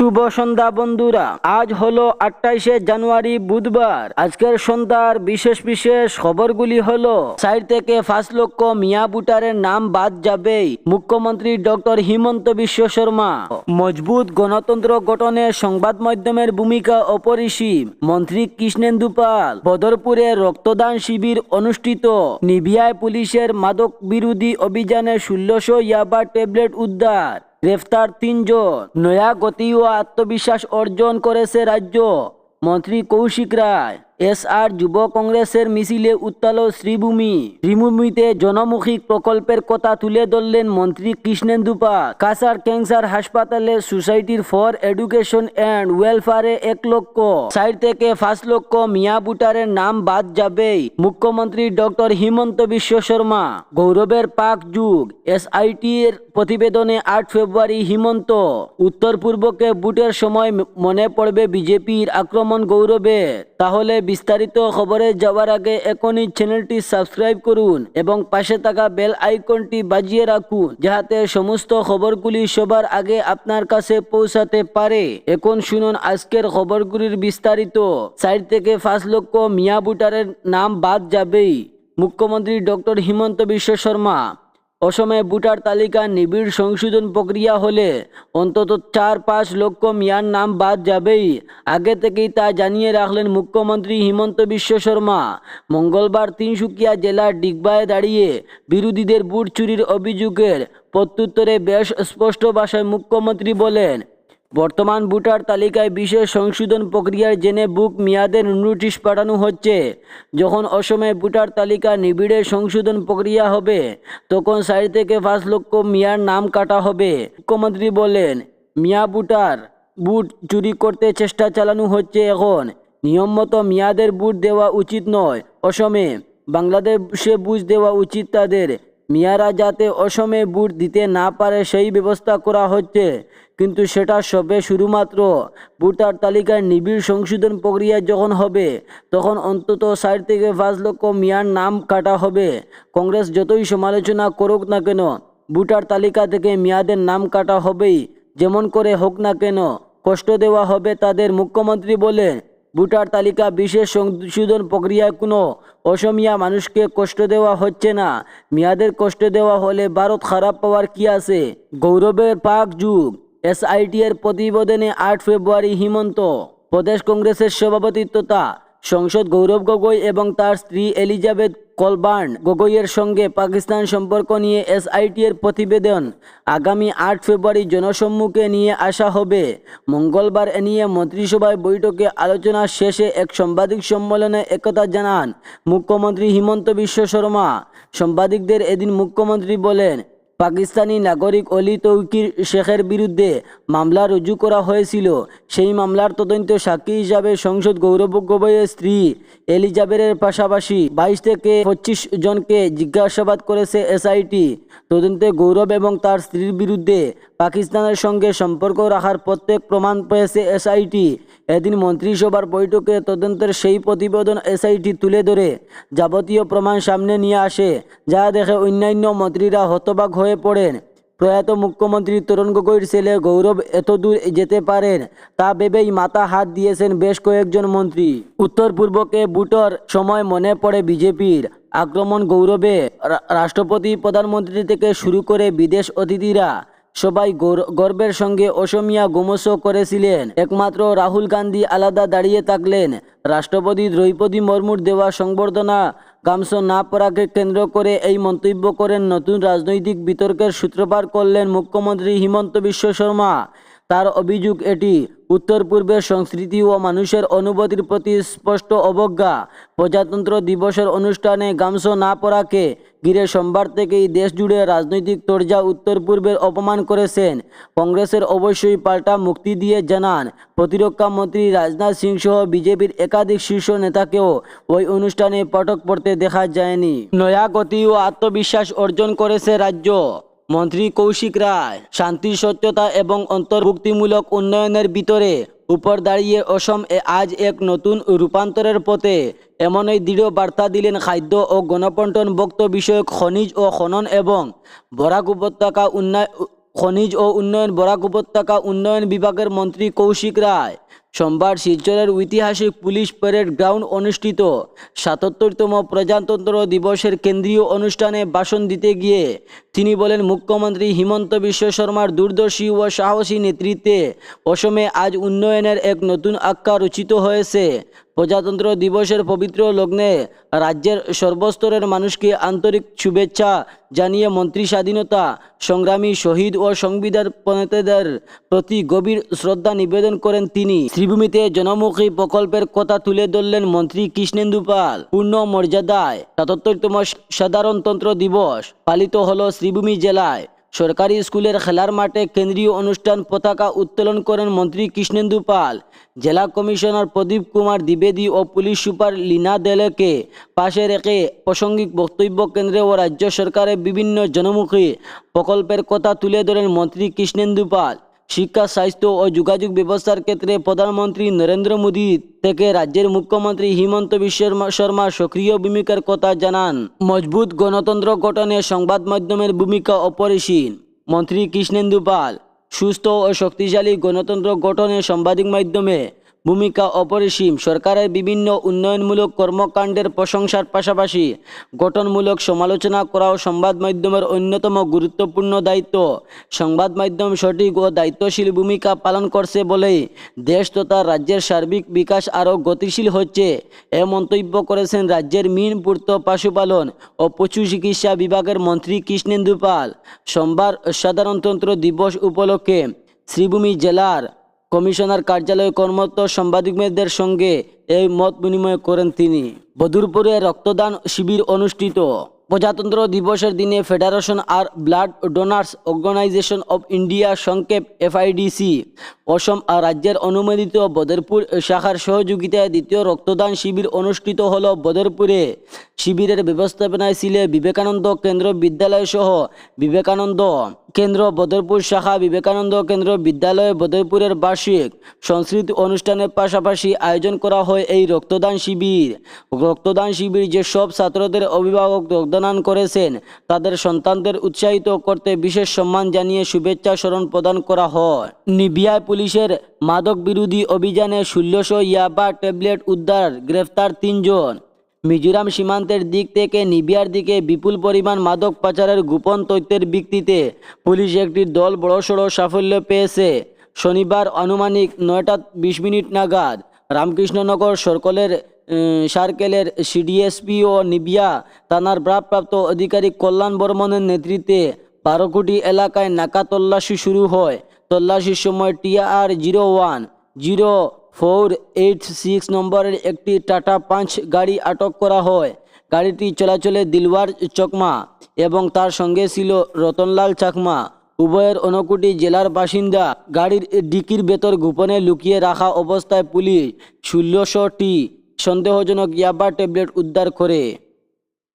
শুভ সন্ধ্যা, বন্ধুরা। আজ হলো আটাইশে জানুয়ারি, বুধবার। আজকের সন্ধ্যার বিশেষ বিশেষ খবরগুলি হলো সাইড থেকে পাঁচ লক্ষ মিয়া বুটারের নাম বাদ যাবেই, মুখ্যমন্ত্রী ডক্টর হিমন্ত বিশ্ব শর্মা। মজবুত গণতন্ত্র গঠনে সংবাদ মাধ্যমের ভূমিকা অপরিসীম। মন্ত্রী কৃষ্ণেন্দু পাল বদরপুরে রক্তদান শিবির অনুষ্ঠিত। নিভিয়ায় পুলিশের মাদক বিরোধী অভিযানে ষোলোশো ইয়াবা ট্যাবলেট উদ্ধার। গ্রেফতার তিনজন। নয়া গতি ও আত্মবিশ্বাস অর্জন করেছে রাজ্য মন্ত্রী কৌশিক রায়। এস আর যুব কংগ্রেসের মিছিলে উত্তাল শ্রীভূমি। শ্রীভূমিতে জনমুখী প্রকল্পের কথা তুলে ধরলেন মন্ত্রী কৃষ্ণেন্দু পাল। কাসার ক্যান্সার হাসপাতালে সোসাইটির ফর এডুকেশন অ্যান্ড ওয়েলফেয়ারে এক লক্ষ। সাইড থেকে পাঁচ লক্ষ মিয়া বুটারের নাম বাদ যাবেই। মুখ্যমন্ত্রী ডক্টর হিমন্ত বিশ্ব শর্মা। গৌরবের পাক যুগ। এসআইটি এর প্রতিবেদনে আট ফেব্রুয়ারি হিমন্ত। উত্তর পূর্বকে বুটের সময় মনে পড়বে বিজেপির আক্রমণ গৌরবে তাহলে বিস্তারিত খবরে যাওয়ার আগে এখনই চ্যানেলটি সাবস্ক্রাইব করুন এবং পাশে থাকা বেল আইকনটি বাজিয়ে রাখুন যাতে সমস্ত খবরগুলি সবার আগে আপনার কাছে পৌঁছাতে পারে। এখন শুনুন আজকের খবরগুলির বিস্তারিত। সাইড থেকে পাঁচ লক্ষ মিয়া বুটারের নাম বাদ যাবেই। মুখ্যমন্ত্রী ডক্টর হিমন্ত বিশ্ব শর্মা অসমে ভোটার তালিকা নিবিড় সংশোধন প্রক্রিয়া হলে অন্তত চার পাঁচ লক্ষ মিয়ার নাম বাদ যাবেই। আগে থেকেই তা জানিয়ে রাখলেন মুখ্যমন্ত্রী হিমন্ত বিশ্ব শর্মা। মঙ্গলবার তিনসুকিয়া জেলার ডিগবায় দাঁড়িয়ে বিরোধীদের বুট চুরির অভিযোগের প্রত্যুত্তরে বেশ স্পষ্ট ভাষায় মুখ্যমন্ত্রী বলেন বর্তমান ভোটার তালিকায় বিশেষ সংশোধন প্রক্রিয়ার জেনে বুক মেয়াদের নোটিশ পাঠানো হচ্ছে। যখন অসমে ভোটার তালিকা নিবিড়ে সংশোধন প্রক্রিয়া হবে, তখন সাইড থেকে পাঁচ লক্ষ মিয়ার নাম কাটা হবে। মুখ্যমন্ত্রী বলেন মিয়া ভোটার বুট চুরি করতে চেষ্টা চালানো হচ্ছে এখন। নিয়ম মতো মেয়াদের বুট দেওয়া উচিত নয়। অসমে বাংলাদেশে বুঝ দেওয়া উচিত তাদের মিয়ারা যাতে অসমে বুট দিতে না পারে সেই ব্যবস্থা করা হচ্ছে। কিন্তু সেটা সবে শুধুমাত্র ভোটার তালিকার নিবিড় সংশোধন প্রক্রিয়া যখন হবে, তখন অন্তত ষাট থেকে পাঁচ লক্ষ মিয়ার নাম কাটা হবে। কংগ্রেস যতই সমালোচনা করুক না কেন, ভোটার তালিকা থেকে মিয়াদের নাম কাটা হবেই। যেমন করে হোক না কেন, কষ্ট দেওয়া হবে তাদের মুখ্যমন্ত্রী বলেন ভোটার তালিকা বিশেষ সংশোধন প্রক্রিয়ায় কোনো অসমিয়া মানুষকে কষ্ট দেওয়া হচ্ছে না। মেয়াদের কষ্ট দেওয়া হলে ভারত খারাপ পাওয়ার কি আছে? গৌরবের পাক যুগ। এসআইটি এর প্রতিবেদনে আট ফেব্রুয়ারি হিমন্ত। প্রদেশ কংগ্রেসের সভাপতি তথা সংসদ গৌরব গগৈ এবং তার স্ত্রী এলিজাবেথ কলবার্ন গগৈয়ের সঙ্গে পাকিস্তান সম্পর্ক নিয়ে এসআইটি এর প্রতিবেদন। আগামী আট ফেব্রুয়ারি জনসম্মুখে নিয়ে আসা হবে। মঙ্গলবার এ নিয়ে মন্ত্রিসভায় বৈঠকে আলোচনা শেষে এক সাংবাদিক সম্মেলনে একথা জানান মুখ্যমন্ত্রী হিমন্ত বিশ্ব শর্মা। সাংবাদিকদের এদিন মুখ্যমন্ত্রী বলেন পাকিস্তানি নাগরিক অলি তৌকির শেখের বিরুদ্ধে মামলা রুজু করা হয়েছিল। সেই মামলার তদন্ত সাক্ষী হিসাবে সংসদ গৌরব গগৈয়ের স্ত্রী এলিজাবেথের পাশাপাশি বাইশ থেকে পঁচিশ জনকে জিজ্ঞাসাবাদ করেছে এসআইটি। তদন্তে গৌরব এবং তার স্ত্রীর বিরুদ্ধে পাকিস্তানের সঙ্গে সম্পর্ক রাখার প্রত্যেক প্রমাণ পেয়েছে এসআইটি। এদিন মন্ত্রিসভার বৈঠকে তদন্তের সেই প্রতিবেদন এসআইটি তুলে ধরে। যাবতীয় প্রমাণ সামনে নিয়ে আসে, যা দেখে অন্যান্য মন্ত্রীরা হতবাক হয়ে পড়েন। প্রয়াত মুখ্যমন্ত্রী তরুণ গগৈর ছেলে গৌরব এতদূর যেতে পারেন, তা ভেবেই মাথা হাত দিয়েছেন বেশ কয়েকজন মন্ত্রী। উত্তর পূর্বকে বুটর সময় মনে পড়ে বিজেপির আক্রমণ গৌরবে। রাষ্ট্রপতি প্রধানমন্ত্রী থেকে শুরু করে বিদেশ অতিথিরা সবাই গৌর- গর্বের সঙ্গে অসমিয়া গোমস করেছিলেন। একমাত্র রাহুল গান্ধী আলাদা দাঁড়িয়ে থাকলেন। রাষ্ট্রপতি দ্রৌপদী মুর্মুর দেওয়া সংবর্ধনা গামছ না পরাকে কেন্দ্র করে এই মন্তব্য করেন নতুন রাজনৈতিক বিতর্কের সূত্রপাত করলেন মুখ্যমন্ত্রী হিমন্ত বিশ্ব শর্মা। তার অভিযোগ এটি উত্তর পূর্বের সংস্কৃতি ও মানুষের অনুভূতির প্রতি স্পষ্ট অবজ্ঞা। প্রজাতন্ত্র দিবসের অনুষ্ঠানে গামছ না পড়াকে ঘিরে সোমবার থেকেই দেশ জুড়ে রাজনৈতিক তরজা উত্তর পূর্বের অপমান করেছেন। কংগ্রেসের অবশ্যই পাল্টা মুক্তি দিয়ে জানান, প্রতিরক্ষা মন্ত্রী রাজনাথ সিং সহ বিজেপির একাধিক শীর্ষ নেতাকেও ওই অনুষ্ঠানে পটক পড়তে দেখা যায়নি। নয়া গতি ও আত্মবিশ্বাস অর্জন করেছে রাজ্য। মন্ত্রী কৌশিক রায় শান্তি সত্যতা এবং অন্তর্ভুক্তিমূলক উন্নয়নের ভিতরে উপর দাঁড়িয়ে অসম এ আজ এক নতুন রূপান্তরের পথে এমনই দৃঢ় বার্তা দিলেন খাদ্য ও গণপন্টন বক্ত বিষয়ক খনিজ ও খনন এবং বরাক উপত্যকা উন্নয় খনিজ ও উন্নয়ন, বরাক উপত্যকা উন্নয়ন বিভাগের মন্ত্রী কৌশিক রায় সোমবার শিলচরের ঐতিহাসিক পুলিশ প্যারেড গ্রাউন্ড অনুষ্ঠিত। সাতাত্তরতম প্রজাতন্ত্র দিবসের কেন্দ্রীয় অনুষ্ঠানে ভাষণ দিতে গিয়ে তিনি বলেন, মুখ্যমন্ত্রী হিমন্ত বিশ্ব শর্মার দূরদর্শী ও সাহসী নেতৃত্বে অসমে আজ উন্নয়নের এক নতুন আখ্যা রচিত হয়েছে। প্রজাতন্ত্র দিবসের পবিত্র লগ্নে রাজ্যের সর্বস্তরের মানুষকে আন্তরিক শুভেচ্ছা জানিয়ে মন্ত্রী স্বাধীনতা সংগ্রামী শহীদ ও সংবিধান প্রণেতাদের প্রতি গভীর শ্রদ্ধা নিবেদন করেন তিনি। শ্রীভূমিতে জনমুখী প্রকল্পের কথা তুলে ধরলেন মন্ত্রী কৃষ্ণেন্দু পাল। পূর্ণ মর্যাদায় সাতাত্তরতম সাধারণতন্ত্র দিবস পালিত হল শ্রীভূমি জেলায়। সরকারি স্কুলের খেলার মাঠে কেন্দ্রীয় অনুষ্ঠান পতাকা উত্তোলন করেন মন্ত্রী কৃষ্ণেন্দু পাল। জেলা কমিশনার প্রদীপ কুমার দ্বিবেদী ও পুলিশ সুপার লীনা দেলেকে পাশে রেখে প্রাসঙ্গিক বক্তব্য কেন্দ্রে ও রাজ্য সরকারের বিভিন্ন জনমুখী প্রকল্পের কথা তুলে ধরেন মন্ত্রী কৃষ্ণেন্দু পাল। শিক্ষা, স্বাস্থ্য ও যোগাযোগ ব্যবস্থার ক্ষেত্রে প্রধানমন্ত্রী নরেন্দ্র মোদী থেকে রাজ্যের মুখ্যমন্ত্রী হিমন্ত বিশ্ব শর্মা সক্রিয় ভূমিকার কথা জানান। মজবুত গণতন্ত্র গঠনে সংবাদ মাধ্যমের ভূমিকা অপরিসীম। মন্ত্রী কৃষ্ণেন্দু পাল, সুস্থ ও শক্তিশালী গণতন্ত্র গঠনে সাংবাদিক মাধ্যমে ভূমিকা অপরিসীম। সরকারের বিভিন্ন উন্নয়নমূলক কর্মকাণ্ডের প্রশংসার পাশাপাশি গঠনমূলক সমালোচনা করাও সংবাদ মাধ্যমের অন্যতম গুরুত্বপূর্ণ দায়িত্ব। সংবাদ মাধ্যম সঠিক ও দায়িত্বশীল ভূমিকা পালন করছে বলেই দেশ তথা রাজ্যের সার্বিক বিকাশ আরও গতিশীল হচ্ছে। এ মন্তব্য করেছেন রাজ্যের মিন পূর্ত পশুপালন ও পশু চিকিৎসা বিভাগের মন্ত্রী কৃষ্ণেন্দু পাল। সোমবার সাধারণতন্ত্র দিবস উপলক্ষে শ্রীভূমি জেলার কমিশনার কার্যালয়ে কর্মরত সাংবাদিকদের সঙ্গে এই মত বিনিময় করেন তিনি। বদুরপুরে রক্তদান শিবির অনুষ্ঠিত। প্রজাতন্ত্র দিবসের দিনে federation R blood donors organisation of India সংক্ষেপ এফআইডিসি, অসম আর রাজ্যের অনুমোদিত বদরপুর শাখার সহযোগিতায় দ্বিতীয় রক্তদান শিবির অনুষ্ঠিত হল বদরপুরে। শিবিরের ব্যবস্থাপনায় ছিল বিবেকানন্দ কেন্দ্র বিদ্যালয় সহ বিবেকানন্দ কেন্দ্র, বদরপুর শাখা বিবেকানন্দ কেন্দ্র বিদ্যালয় বদরপুরের বার্ষিক সংস্কৃতি অনুষ্ঠানের পাশাপাশি আয়োজন করা হয় এই রক্তদান শিবির। রক্তদান শিবির যে সব ছাত্রদের অভিভাবক রক্তদান করেছেন। তাদের সন্তানদের উৎসাহিত করতে বিশেষ সম্মান জানিয়ে শুভেচ্ছা স্মরণ প্রদান করা হয়। নিবিয়ায় পুলিশের মাদক বিরোধী অভিযানে ষোলোশো ইয়াবা ট্যাবলেট উদ্ধার, গ্রেফতার তিনজন। মিজোরাম সীমান্তের দিক থেকে নিবিয়ার দিকে বিপুল পরিমাণ মাদক পাচারের গোপন তথ্যের ভিত্তিতে পুলিশ একটি দল বড়সড় সাফল্য পেয়েছে। শনিবার আনুমানিক নয়টা বিশ মিনিট নাগাদ রামকৃষ্ণনগর সর্কলের সার্কেলের সিডিএসপি ও নিবিয়া থানার ভারপ্রাপ্ত আধিকারিক কল্যাণ বর্মনের নেতৃত্বে বারো কোটি এলাকায় নাকা তল্লাশি শুরু হয়। তল্লাশির সময় TR zero one zero four eight six নম্বরের একটি টাটা পাঁচ গাড়ি আটক করা হয়। গাড়িটি চলাচলে দিলওয়ার চকমা এবং তার সঙ্গে ছিল রতনলাল চাকমা। উভয়ের অনকুটি জেলার বাসিন্দা। গাড়ির ডিকির ভেতর গোপনে লুকিয়ে রাখা অবস্থায় পুলিশ ষোলোশোটি সন্দেহজনক ইয়াবা ট্যাবলেট উদ্ধার করে।